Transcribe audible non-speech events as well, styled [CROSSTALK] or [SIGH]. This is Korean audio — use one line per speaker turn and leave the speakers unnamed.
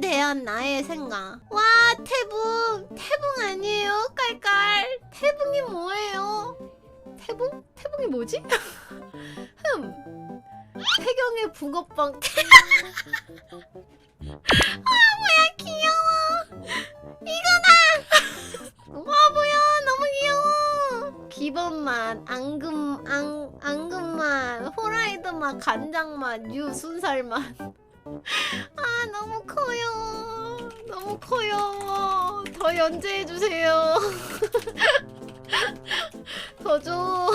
대한 나의 생각. 와 태붕 태붕 아니에요 깔깔. 태붕이 뭐예요? 태붕? 태붕이 뭐지? [LAUGHS] 흠. 태경의 붕어빵. [LAUGHS] 아 뭐야 귀여워. 이거다. [LAUGHS] 와 뭐야 너무 귀여워. 기본맛, 앙금 앙 앙금맛, 호라이드 맛, 간장 맛, 유 순살 맛. 아. 너무 커요. 더 연재해 주세요. [LAUGHS] 더 줘.